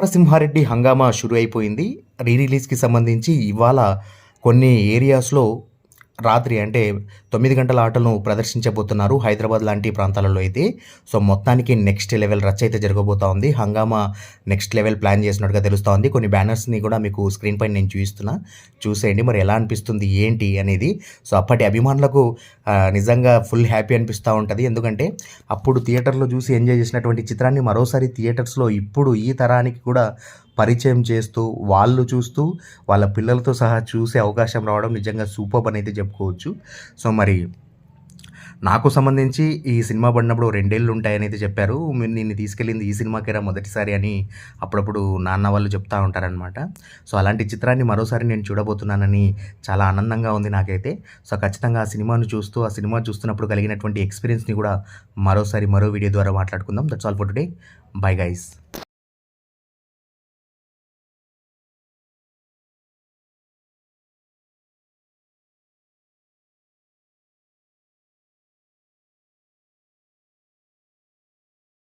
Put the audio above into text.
నరసింహారెడ్డి హంగామా షురు అయిపోయింది రీ రిలీజ్కి సంబంధించి ఇవాళ కొన్ని ఏరియాస్లో రాత్రి అంటే తొమ్మిది గంటల ఆటలను ప్రదర్శించబోతున్నారు హైదరాబాద్ లాంటి ప్రాంతాలలో అయితే. సో మొత్తానికి నెక్స్ట్ లెవెల్ రచ్ అయితే జరగబోతా ఉంది. హంగామా నెక్స్ట్ లెవెల్ ప్లాన్ చేసినట్టుగా తెలుస్తూ ఉంది. కొన్ని బ్యానర్స్ని కూడా మీకు స్క్రీన్ పైన నేను చూపిస్తున్నా. చూసేయండి. మరి ఎలా అనిపిస్తుంది? ఏంటి? అనేది. సో అప్పటి అభిమానులకు నిజంగా ఫుల్ హ్యాపీ అనిపిస్తూ ఉంటుంది. ఎందుకంటే అప్పుడు థియేటర్లో చూసి ఎంజాయ్ చేసినటువంటి చిత్రాన్ని మరోసారి థియేటర్స్లో ఇప్పుడు ఈ తరానికి కూడా పరిచయం చేస్తూ వాళ్ళు చూస్తూ వాళ్ళ పిల్లలతో సహా చూసే అవకాశం రావడం నిజంగా సూపర్ అని అయితే చెప్పుకోవచ్చు. సో మరి నాకు సంబంధించి ఈ సినిమా పడినప్పుడు రెండేళ్ళు ఉంటాయని అయితే చెప్పారు. మీరు నిన్ను తీసుకెళ్ళింది ఈ సినిమాకేరా మొదటిసారి అని అప్పుడప్పుడు నాన్న వాళ్ళు చెప్తా ఉంటారనమాట సో అలాంటి చిత్రాన్ని మరోసారి నేను చూడబోతున్నానని చాలా ఆనందంగా ఉంది నాకైతే. సో ఖచ్చితంగా ఆ సినిమాను చూస్తూ ఆ సినిమా చూస్తున్నప్పుడు కలిగినటువంటి ఎక్స్పీరియన్స్ని కూడా మరోసారి మరో వీడియో ద్వారా మాట్లాడుకుందాం. That's all for today bye guys